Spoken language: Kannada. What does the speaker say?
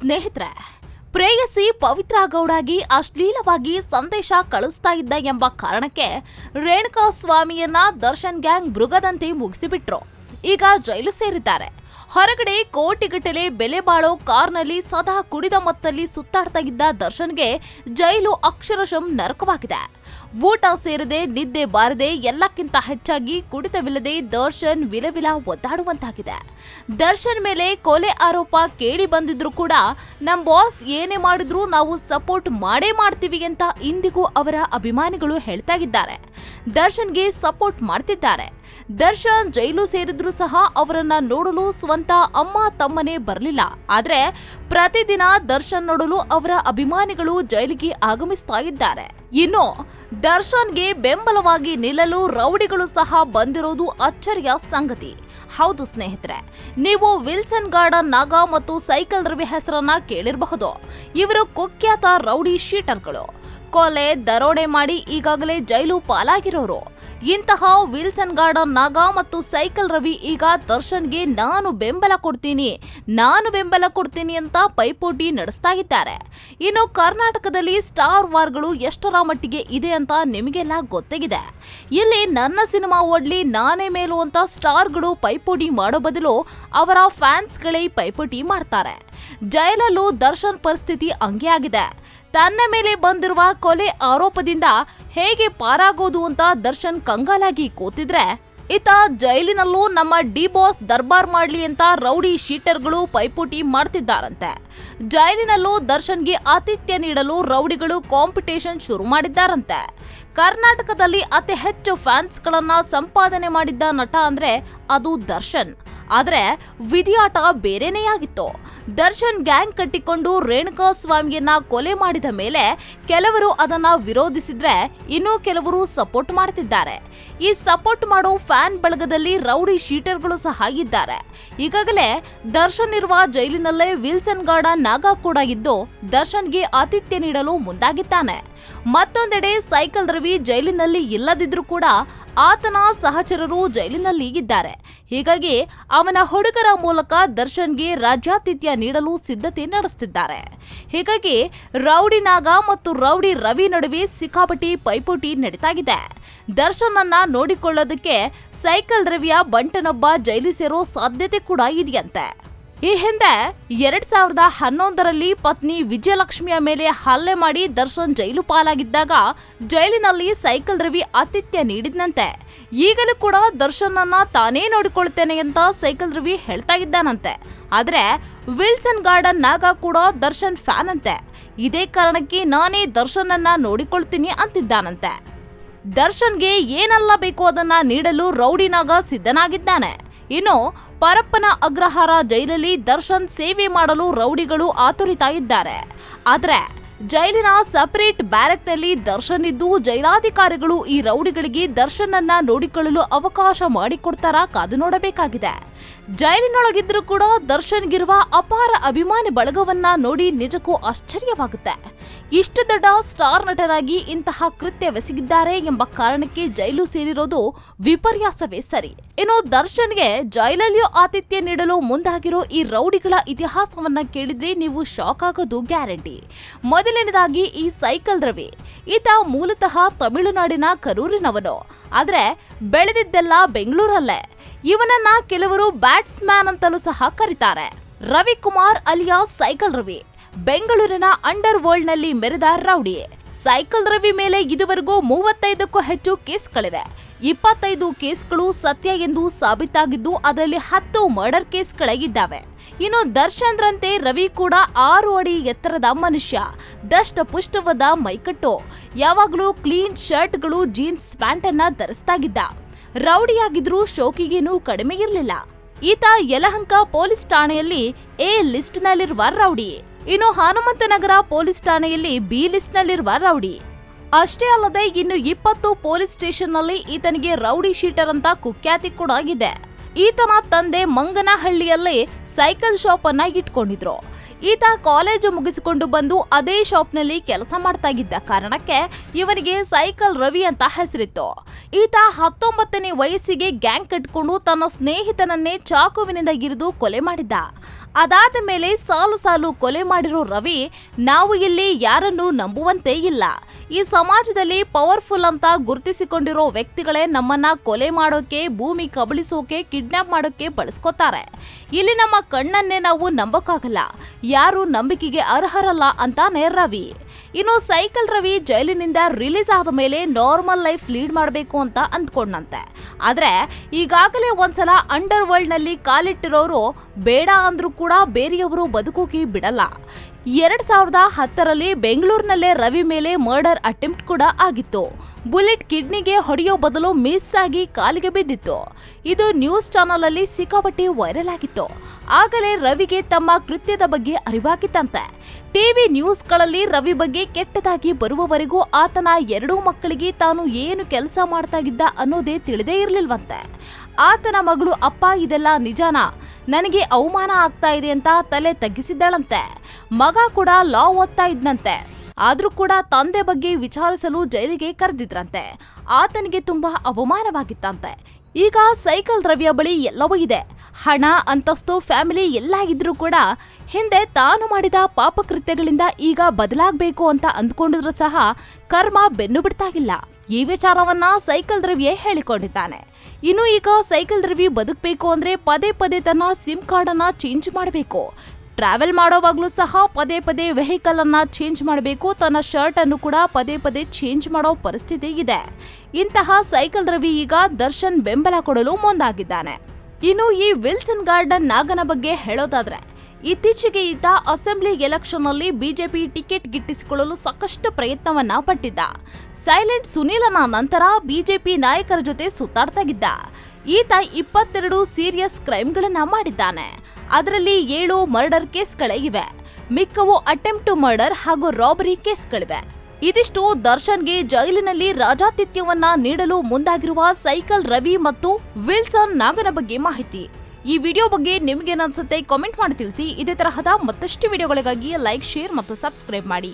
ಸ್ನೇಹಿತರೆ, ಪ್ರೇಯಸಿ ಪವಿತ್ರ ಗೌಡಾಗಿ ಅಶ್ಲೀಲವಾಗಿ ಸಂದೇಶ ಕಳಿಸ್ತಾ ಇದ್ದ ಎಂಬ ಕಾರಣಕ್ಕೆ ರೇಣುಕಾ ಸ್ವಾಮಿಯನ್ನ ದರ್ಶನ್ ಗ್ಯಾಂಗ್ ಮೃಗದಂತೆ ಮುಗಿಸಿಬಿಟ್ರು. ಈಗ ಜೈಲು ಸೇರಿದ್ದಾರೆ. ಹೊರಗಡೆ ಕೋಟಿಗಟ್ಟಲೆ ಬೆಲೆ ಬಾಳೋ ಕಾರ್ನಲ್ಲಿ ಸದಾ ಕುಡಿದ ಮತ್ತಲ್ಲಿ ಸುತ್ತಾಡ್ತಾ ಇದ್ದ ದರ್ಶನ್ಗೆ ಜೈಲು ಅಕ್ಷರಶಂ ನರಕವಾಗಿದೆ. ಊಟ ಸೇರದೆ, ನಿದ್ದೆ ಬಾರದೆ, ಎಲ್ಲಕ್ಕಿಂತ ಹೆಚ್ಚಾಗಿ ಕುಡಿತವಿಲ್ಲದೆ ದರ್ಶನ್ ವಿಲವಿಲ ಒದ್ದಾಡುವಂತಾಗಿದೆ. ದರ್ಶನ್ ಮೇಲೆ ಕೊಲೆ ಆರೋಪ ಕೇಳಿ ಬಂದಿದ್ರು ಕೂಡ ನಮ್ಮ ಬಾಸ್ ಏನೇ ಮಾಡಿದ್ರು ನಾವು ಸಪೋರ್ಟ್ ಮಾಡೇ ಮಾಡ್ತೀವಿ ಅಂತ ಇಂದಿಗೂ ಅವರ ಅಭಿಮಾನಿಗಳು ಹೇಳ್ತಾ ಇದ್ದಾರೆ. ದರ್ಶನ್ಗೆ ಸಪೋರ್ಟ್ ಮಾಡ್ತಿದ್ದಾರೆ. ದರ್ಶನ್ ಜೈಲು ಸೇರಿದ್ರು ಸಹ ಅವರನ್ನ ನೋಡಲು ಸ್ವಂತ ಅಮ್ಮ ತಮ್ಮನೇ ಬರಲಿಲ್ಲ. ಆದರೆ ಪ್ರತಿದಿನ ದರ್ಶನ್ ನೋಡಲು ಅವರ ಅಭಿಮಾನಿಗಳು ಜೈಲಿಗೆ ಆಗಮಿಸ್ತಾ ಇದ್ದಾರೆ. ಇನ್ನು ದರ್ಶನ್ಗೆ ಬೆಂಬಲವಾಗಿ ನಿಲ್ಲಲು ರೌಡಿಗಳು ಸಹ ಬಂದಿರೋದು ಅಚ್ಚರಿಯ ಸಂಗತಿ. ಹೌದು ಸ್ನೇಹಿತರೆ, ನೀವು ವಿಲ್ಸನ್ ಗಾರ್ಡನ್ ನಾಗ ಮತ್ತು ಸೈಕಲ್ ರವಿ ಹೆಸರನ್ನ ಕೇಳಿರಬಹುದು. ಇವರು ಕುಖ್ಯಾತ ರೌಡಿ ಶೀಟರ್ಗಳು. ಕೊಲೆ, ದರೋಡೆ ಮಾಡಿ ಈಗಾಗಲೇ ಜೈಲು ಪಾಲಾಗಿರೋರು. ಇಂತಹ ವಿಲ್ಸನ್ ಗಾರ್ಡನ್ ನಾಗ ಮತ್ತು ಸೈಕಲ್ ರವಿ ಈಗ ದರ್ಶನ್ಗೆ ನಾನು ಬೆಂಬಲ ಕೊಡ್ತೀನಿ, ನಾನು ಬೆಂಬಲ ಕೊಡ್ತೀನಿ ಅಂತ ಪೈಪೋಟಿ ನಡೆಸ್ತಾ ಇದ್ದಾರೆ. ಇನ್ನು ಕರ್ನಾಟಕದಲ್ಲಿ ಸ್ಟಾರ್ ವಾರ್ಗಳು ಎಷ್ಟರ ಮಟ್ಟಿಗೆ ಇದೆ ಅಂತ ನಿಮಗೆಲ್ಲ ಗೊತ್ತಾಗಿದೆ. ಇಲ್ಲಿ ನನ್ನ ಸಿನಿಮಾ ಓಡ್ಲಿ ನಾನೇ ಮೇಲು ಅಂತ ಸ್ಟಾರ್ಗಳು ಪೈಪೋಟಿ ಮಾಡೋ ಬದಲು ಅವರ ಫ್ಯಾನ್ಸ್ಗಳೇ ಪೈಪೋಟಿ ಮಾಡ್ತಾರೆ. ಜೈಲಲ್ಲೂ ದರ್ಶನ್ ಪರಿಸ್ಥಿತಿ ಹಂಗೆ ಆಗಿದೆ ತನ್ನ ಮೇಲೆ ಬಂದಿರುವ ಕೊಲೆ ಆರೋಪದಿಂದ ಹೇಗೆ ಪಾರಾಗೋದು ಅಂತ ದರ್ಶನ್ ಕಂಗಾಲಾಗಿ ಕೂತಿದ್ರೆ, ಇತ ಜೈಲಿನಲ್ಲೂ ನಮ್ಮ ಡಿ ಬಾಸ್ ದರ್ಬಾರ್ ಮಾಡ್ಲಿ ಅಂತ ರೌಡಿ ಶೀಟರ್ಗಳು ಪೈಪೋಟಿ ಮಾಡ್ತಿದ್ದಾರಂತೆ. ಜೈಲಿನಲ್ಲೂ ದರ್ಶನ್ಗೆ ಆತಿಥ್ಯ ನೀಡಲು ರೌಡಿಗಳು ಕಾಂಪಿಟೇಷನ್ ಶುರು ಮಾಡಿದ್ದಾರಂತೆ. ಕರ್ನಾಟಕದಲ್ಲಿ ಅತಿ ಹೆಚ್ಚು ಫ್ಯಾನ್ಸ್ಗಳನ್ನ ಸಂಪಾದನೆ ಮಾಡಿದ್ದ ನಟ ಅಂದ್ರೆ ಅದು ದರ್ಶನ್. ಆದ್ರೆ ವಿಧಿಯಾಟ ಬೇರೆನೇ ಆಗಿತ್ತು. ದರ್ಶನ್ ಗ್ಯಾಂಗ್ ಕಟ್ಟಿಕೊಂಡು ರೇಣುಕಾ ಸ್ವಾಮಿಯನ್ನ ಕೊಲೆ ಮಾಡಿದ ಮೇಲೆ ಕೆಲವರು ಅದನ್ನ ವಿರೋಧಿಸಿದ್ರೆ ಇನ್ನೂ ಕೆಲವರು ಸಪೋರ್ಟ್ ಮಾಡ್ತಿದ್ದಾರೆ. ಈ ಸಪೋರ್ಟ್ ಮಾಡೋ ಫ್ಯಾನ್ ಬಳಗದಲ್ಲಿ ರೌಡಿ ಶೀಟರ್ಗಳು ಸಹ ಇದ್ದಾರೆ. ಈಗಾಗಲೇ ದರ್ಶನ್ ಇರುವ ಜೈಲಿನಲ್ಲೇ ವಿಲ್ಸನ್ ಗಾರ್ಡನ್ ನಾಗ ಕೂಡ ಇದ್ದು ದರ್ಶನ್ಗೆ ಆತಿಥ್ಯ ನೀಡಲು ಮುಂದಾಗಿದ್ದಾನೆ. ಮತ್ತೊಂದೆಡೆ ಸೈಕಲ್ ರವಿ ಜೈಲಿನಲ್ಲಿ ಇಲ್ಲದಿದ್ರೂ ಕೂಡ ಆತನ ಸಹಚರರು ಜೈಲಿನಲ್ಲಿ ಇದ್ದಾರೆ. ಹೀಗಾಗಿ ಅವನ ಹುಡುಗರ ಮೂಲಕ ದರ್ಶನ್ಗೆ ರಾಜ್ಯಾತಿಥ್ಯ ನೀಡಲು ಸಿದ್ಧತೆ ನಡೆಸುತ್ತಿದ್ದಾರೆ. ಹೀಗಾಗಿ ರೌಡಿ ನಾಗ ಮತ್ತು ರೌಡಿ ರವಿ ನಡುವೆ ಸಿಕ್ಕಾಪಟ್ಟಿ ಪೈಪೋಟಿ ನಡೀತಾಗಿದೆ. ದರ್ಶನ್ ಅನ್ನ ನೋಡಿಕೊಳ್ಳೋದಕ್ಕೆ ಸೈಕಲ್ ರವಿಯ ಬಂಟನೊಬ್ಬ ಜೈಲು ಸೇರೋ ಸಾಧ್ಯತೆ ಕೂಡ ಇದೆಯಂತೆ. ಈ ಹಿಂದೆ ಎರಡ್ ಸಾವಿರದ ಹನ್ನೊಂದರಲ್ಲಿ ಪತ್ನಿ ವಿಜಯಲಕ್ಷ್ಮಿಯ ಮೇಲೆ ಹಲ್ಲೆ ಮಾಡಿ ದರ್ಶನ್ ಜೈಲು ಪಾಲಾಗಿದ್ದಾಗ ಜೈಲಿನಲ್ಲಿ ಸೈಕಲ್ ರವಿ ಆತಿಥ್ಯ ನೀಡಿದ್ನಂತೆ. ಈಗಲೂ ಕೂಡ ದರ್ಶನ್ ಅನ್ನ ತಾನೇ ನೋಡಿಕೊಳ್ತೇನೆ ಅಂತ ಸೈಕಲ್ ರವಿ ಹೇಳ್ತಾ ಇದ್ದಾನಂತೆ. ಆದ್ರೆ ವಿಲ್ಸನ್ ಗಾರ್ಡನ್ ನಾಗ ಕೂಡ ದರ್ಶನ್ ಫ್ಯಾನ್ ಅಂತೆ ಇದೇ ಕಾರಣಕ್ಕೆ ನಾನೇ ದರ್ಶನ್ ಅನ್ನ ನೋಡಿಕೊಳ್ತೀನಿ ಅಂತಿದ್ದಾನಂತೆ. ದರ್ಶನ್ಗೆ ಏನೆಲ್ಲ ಬೇಕೋ ಅದನ್ನ ನೀಡಲು ರೌಡಿನಾಗ ಸಿದ್ಧನಾಗಿದ್ದಾನೆ. ಇನ್ನು ಪರಪ್ಪನ ಅಗ್ರಹಾರ ಜೈಲಲ್ಲಿ ದರ್ಶನ್ ಸೇವೆ ಮಾಡಲು ರೌಡಿಗಳು ಆತುರಿತಾ ಇದ್ದಾರೆ ಆದರೆ ಜೈಲಿನ ಸಪರೇಟ್ ಬ್ಯಾರಕ್ನಲ್ಲಿ ದರ್ಶನ್ ಇದ್ದು ಜೈಲಾಧಿಕಾರಿಗಳು ಈ ರೌಡಿಗಳಿಗೆ ದರ್ಶನ್ ನೋಡಿಕೊಳ್ಳಲು ಅವಕಾಶ ಮಾಡಿಕೊಡ್ತಾರಾ ಕಾದು ನೋಡಬೇಕಾಗಿದೆ. ಜೈಲಿನೊಳಗಿದ್ರೂ ಕೂಡ ದರ್ಶನ್ಗಿರುವ ಅಪಾರ ಅಭಿಮಾನಿ ಬಳಗವನ್ನ ನೋಡಿ ನಿಜಕ್ಕೂ ಆಶ್ಚರ್ಯವಾಗುತ್ತೆ. ಇಷ್ಟು ದೊಡ್ಡ ಸ್ಟಾರ್ ನಟರಾಗಿ ಇಂತಹ ಕೃತ್ಯವೆಸಗಿದ್ದಾರೆ ಎಂಬ ಕಾರಣಕ್ಕೆ ಜೈಲು ಸೇರಿರೋದು ವಿಪರ್ಯಾಸವೇ ಸರಿ. ಇನ್ನು ದರ್ಶನ್ಗೆ ಜೈಲಲ್ಲಿಯೂ ಆತಿಥ್ಯ ನೀಡಲು ಮುಂದಾಗಿರೋ ಈ ರೌಡಿಗಳ ಇತಿಹಾಸವನ್ನ ಕೇಳಿದ್ರೆ ನೀವು ಶಾಕ್ ಆಗೋದು ಗ್ಯಾರಂಟಿ. ಮೊದಲನೇದಾಗಿ ಈ ಸೈಕಲ್ ರವಿ. ಈತ ಮೂಲತಃ ತಮಿಳುನಾಡಿನ ಕರೂರಿನವನು. ಆದ್ರೆ ಬೆಳೆದಿದ್ದೆಲ್ಲ ಬೆಂಗಳೂರಲ್ಲೇ. ಇವನನ್ನ ಕೆಲವರು ಬ್ಯಾಟ್ಸ್ಮ್ಯಾನ್ ಅಂತಲೂ ಸಹ ಕರೀತಾರೆ. ರವಿಕುಮಾರ್ ಅಲಿಯಾಸ್ ಸೈಕಲ್ ರವಿ, ಬೆಂಗಳೂರಿನ ಅಂಡರ್ ವರ್ಲ್ಡ್ನಲ್ಲಿ ಮೆರೆದ ರೌಡಿ. ಸೈಕಲ್ ರವಿ ಮೇಲೆ ಇದುವರೆಗೂ ಮೂವತ್ತೈದಕ್ಕೂ ಹೆಚ್ಚು ಕೇಸ್ಗಳಿವೆ. ಇಪ್ಪತ್ತೈದು ಕೇಸ್ಗಳು ಸತ್ಯ ಎಂದು ಸಾಬೀತಾಗಿದ್ದು ಅದರಲ್ಲಿ ಹತ್ತು ಮರ್ಡರ್ ಕೇಸ್ಗಳಾಗಿದ್ದಾವೆ ಇನ್ನು ಇನ್ನು ದರ್ಶನ್ರಂತೆ ರವಿ ಕೂಡ ಆರು ಅಡಿ ಎತ್ತರದ ಮನುಷ್ಯ. ದಷ್ಟ ಪುಷ್ಟವಾದ ಮೈಕಟ್ಟು. ಯಾವಾಗಲೂ ಕ್ಲೀನ್ ಶರ್ಟ್ಗಳು, ಜೀನ್ಸ್ ಪ್ಯಾಂಟ್ ಅನ್ನ ಧರಿಸ್ತಾಗಿದ್ದ. ರೌಡಿಯಾಗಿದ್ರೂ ಶೋಕಿಗೇನೂ ಕಡಿಮೆ ಇರಲಿಲ್ಲ. ಈತ ಯಲಹಂಕ ಪೊಲೀಸ್ ಠಾಣೆಯಲ್ಲಿ ಎ ಲಿಸ್ಟ್ನಲ್ಲಿರುವ ರೌಡಿ. ಇನ್ನು ಹನುಮಂತನಗರ ಪೊಲೀಸ್ ಠಾಣೆಯಲ್ಲಿ ಬಿ ಲಿಸ್ಟ್ನಲ್ಲಿರುವ ರೌಡಿ. ಅಷ್ಟೇ ಅಲ್ಲದೆ ಇನ್ನು ಇಪ್ಪತ್ತು ಪೊಲೀಸ್ ಸ್ಟೇಷನ್ನಲ್ಲಿ ಈತನಿಗೆ ರೌಡಿ ಶೀಟರ್ ಅಂತ ಕುಖ್ಯಾತಿ ಕೂಡ ಇದೆ ಈತನ ತಂದೆ ಮಂಗನಹಳ್ಳಿಯಲ್ಲಿ ಸೈಕಲ್ ಶಾಪ್ ಅನ್ನ ಇಟ್ಕೊಂಡಿದ್ರು. ಈತ ಕಾಲೇಜು ಮುಗಿಸಿಕೊಂಡು ಬಂದು ಅದೇ ಶಾಪ್ನಲ್ಲಿ ಕೆಲಸ ಮಾಡ್ತಾ ಇದ್ದ ಕಾರಣಕ್ಕೆ ಇವನಿಗೆ ಸೈಕಲ್ ರವಿ ಅಂತ ಹೆಸರಿತ್ತು. ಈತ ಹತ್ತೊಂಬತ್ತನೇ ವಯಸ್ಸಿಗೆ ಗ್ಯಾಂಗ್ ಕಟ್ಕೊಂಡು ತನ್ನ ಸ್ನೇಹಿತನನ್ನೇ ಚಾಕುವಿನಿಂದ ಇರಿದು ಕೊಲೆ ಮಾಡಿದ್ದ. ಅದಾದ ಮೇಲೆ ಸಾಲು ಸಾಲು ಕೊಲೆ ಮಾಡಿರೋ ರವಿ ನಾವು ಇಲ್ಲಿ ಯಾರನ್ನು ನಂಬುವಂತೆ ಇಲ್ಲ. ಈ ಸಮಾಜದಲ್ಲಿ ಪವರ್ಫುಲ್ ಅಂತ ಗುರುತಿಸಿಕೊಂಡಿರೋ ವ್ಯಕ್ತಿಗಳೇ ನಮ್ಮನ್ನ ಕೊಲೆ ಮಾಡೋಕೆ, ಭೂಮಿ ಕಬಳಿಸೋಕೆ, ಕಿಡ್ನಾಪ್ ಮಾಡೋಕೆ ಬಳಸ್ಕೊತಾರೆ. ಇಲ್ಲಿ ನಮ್ಮ ಕಣ್ಣನ್ನೇ ನಾವು ನಂಬಕ್ಕಾಗಲ್ಲ. ಯಾರು ನಂಬಿಕೆಗೆ ಅರ್ಹರಲ್ಲ ಅಂತಾನೆ ರವಿ. ಇನ್ನು ಸೈಕಲ್ ರವಿ ಜೈಲಿನಿಂದ ರಿಲೀಸ್ ಆದ ಮೇಲೆ ನಾರ್ಮಲ್ ಲೈಫ್ ಲೀಡ್ ಮಾಡಬೇಕು ಅಂತ ಅಂದ್ಕೊಂಡಂತೆ. ಆದ್ರೆ ಈಗಾಗಲೇ ಒಂದ್ಸಲ ಅಂಡರ್ ವರ್ಲ್ಡ್ನಲ್ಲಿ ಕಾಲಿಟ್ಟಿರೋರು ಬೇಡ ಅಂದ್ರೂ ಕೂಡ ಬೇರೆಯವರು ಬದುಕೋಕೆ ಬಿಡಲ್ಲ. ಎರಡ್ ಸಾವಿರದ ಹತ್ತರಲ್ಲಿ ಬೆಂಗಳೂರಿನಲ್ಲೇ ರವಿ ಮೇಲೆ ಮರ್ಡರ್ ಅಟೆಂಪ್ಟ್ ಕೂಡ ಆಗಿತ್ತು. ಬುಲೆಟ್ ಕಿಡ್ನಿಗೆ ಹೊಡೆಯೋ ಬದಲು ಮಿಸ್ ಆಗಿ ಕಾಲಿಗೆ ಬಿದ್ದಿತ್ತು. ಇದು ನ್ಯೂಸ್ ಚಾನೆಲ್ ಅಲ್ಲಿ ಸಿಕ್ಕಾಪಟ್ಟೆ ವೈರಲ್ ಆಗಿತ್ತು. ಆಗಲೇ ರವಿಗೆ ತಮ್ಮ ಕೃತ್ಯದ ಬಗ್ಗೆ ಅರಿವಾಗಿತ್ತಂತೆ. ಟಿವಿ ನ್ಯೂಸ್ಗಳಲ್ಲಿ ರವಿ ಬಗ್ಗೆ ಕೆಟ್ಟದಾಗಿ ಬರುವವರೆಗೂ ಆತನ ಎರಡೂ ಮಕ್ಕಳಿಗೆ ತಾನು ಏನು ಕೆಲಸ ಮಾಡ್ತಾ ಇದ್ದ ಅನ್ನೋದೇ ತಿಳಿದೇ ಇರಲಿಲ್ವಂತೆ. ಆತನ ಮಗಳು ಅಪ್ಪ ಇದೆಲ್ಲ ನಿಜಾನಾ? ನನಗೆ ಅವಮಾನ ಆಗ್ತಾ ಇದೆ ಅಂತ ತಲೆ ತಗ್ಗಿಸಿದ್ದಳಂತೆ. ಮಗ ಕೂಡ ಲಾ ಓದ್ತಾ ಇದ್ನಂತೆ. ಆದ್ರೂ ಕೂಡ ತಂದೆ ಬಗ್ಗೆ ವಿಚಾರಿಸಲು ಜೈಲಿಗೆ ಕರೆದಿದ್ರಂತೆ. ಆತನಿಗೆ ತುಂಬಾ ಅವಮಾನವಾಗಿತ್ತಂತೆ. ಈಗ ಸೈಕಲ್ ದ್ರವ್ಯ ಬಳಿ ಎಲ್ಲವೂ ಇದೆ. ಹಣ, ಅಂತಸ್ತು, ಫ್ಯಾಮಿಲಿ ಎಲ್ಲ ಇದ್ರೂ ಕೂಡ ಹಿಂದೆ ತಾನು ಮಾಡಿದ ಪಾಪಕೃತ್ಯಗಳಿಂದ ಈಗ ಬದಲಾಗಬೇಕು ಅಂತ ಅಂದ್ಕೊಂಡಿದ್ರು ಸಹ ಕರ್ಮ ಬೆನ್ನು ಬಿಡ್ತಾಗಿಲ್ಲ ಈ ವಿಚಾರವನ್ನ ಸೈಕಲ್ ದ್ರವ್ಯ ಹೇಳಿಕೊಂಡಿದ್ದಾನೆ. ಇನ್ನು ಈಗ ಸೈಕಲ್ ರವಿ ಬದುಕಬೇಕು ಅಂದ್ರೆ ಪದೇ ಪದೇ ತನ್ನ ಸಿಮ್ ಕಾರ್ಡ್ ಅನ್ನ ಚೇಂಜ್ ಮಾಡಬೇಕು. ಟ್ರಾವೆಲ್ ಮಾಡೋವಾಗಲೂ ಸಹ ಪದೇ ಪದೇ ವೆಹಿಕಲ್ ಅನ್ನ ಚೇಂಜ್ ಮಾಡಬೇಕು, ತನ್ನ ಶರ್ಟ್ ಅನ್ನು ಕೂಡ ಪದೇ ಪದೇ ಚೇಂಜ್ ಮಾಡೋ ಪರಿಸ್ಥಿತಿ ಇದೆ. ಇಂತಹ ಸೈಕಲ್ ರವಿ ಈಗ ದರ್ಶನ್ ಬೆಂಬಲ ಕೊಡಲು ಮುಂದಾಗಿದ್ದಾನೆ. ಇನ್ನು ಈ ವಿಲ್ಸನ್ ಗಾರ್ಡನ್ ನಾಗನ ಬಗ್ಗೆ ಹೇಳೋದಾದ್ರೆ, ಇತ್ತೀಚೆಗೆ ಈತ ಅಸೆಂಬ್ಲಿ ಎಲೆಕ್ಷನ್ನಲ್ಲಿ ಬಿಜೆಪಿ ಟಿಕೆಟ್ ಗಿಟ್ಟಿಸಿಕೊಳ್ಳಲು ಸಾಕಷ್ಟು ಪ್ರಯತ್ನವನ್ನ ಪಟ್ಟಿದ್ದ. ಸೈಲೆಂಟ್ ಸುನೀಲನ ನಂತರ ಬಿಜೆಪಿ ನಾಯಕರ ಜೊತೆ ಸುತ್ತಾಡ್ತಾಗಿದ್ದ. ಈತ ಇಪ್ಪತ್ತೆರಡು ಸೀರಿಯಸ್ ಕ್ರೈಮ್ಗಳನ್ನ ಮಾಡಿದ್ದಾನೆ. ಅದರಲ್ಲಿ ಏಳು ಮರ್ಡರ್ ಕೇಸ್ಗಳೇ ಇವೆ. ಮಿಕ್ಕವು ಅಟೆಂಪ್ಟ್ ಟು ಮರ್ಡರ್ ಹಾಗೂ ರಾಬರಿ ಕೇಸ್ಗಳಿವೆ. ಇದಿಷ್ಟು ದರ್ಶನ್ಗೆ ಜೈಲಿನಲ್ಲಿ ರಾಜಾತಿಥ್ಯವನ್ನ ನೀಡಲು ಮುಂದಾಗಿರುವ ಸೈಕಲ್ ರವಿ ಮತ್ತು ವಿಲ್ಸನ್ ನಾಗನ ಬಗ್ಗೆ ಮಾಹಿತಿ. ಈ ವಿಡಿಯೋ ಬಗ್ಗೆ ನಿಮ್ಗೇನನ್ಸುತ್ತೆ ಕಾಮೆಂಟ್ ಮಾಡಿ ತಿಳಿಸಿ. ಇದೇ ತರಹದ ಮತ್ತಷ್ಟು ವಿಡಿಯೋಗಳಿಗಾಗಿ ಲೈಕ್ ಶೇರ್ ಮತ್ತು ಸಬ್ಸ್ಕ್ರೈಬ್ ಮಾಡಿ.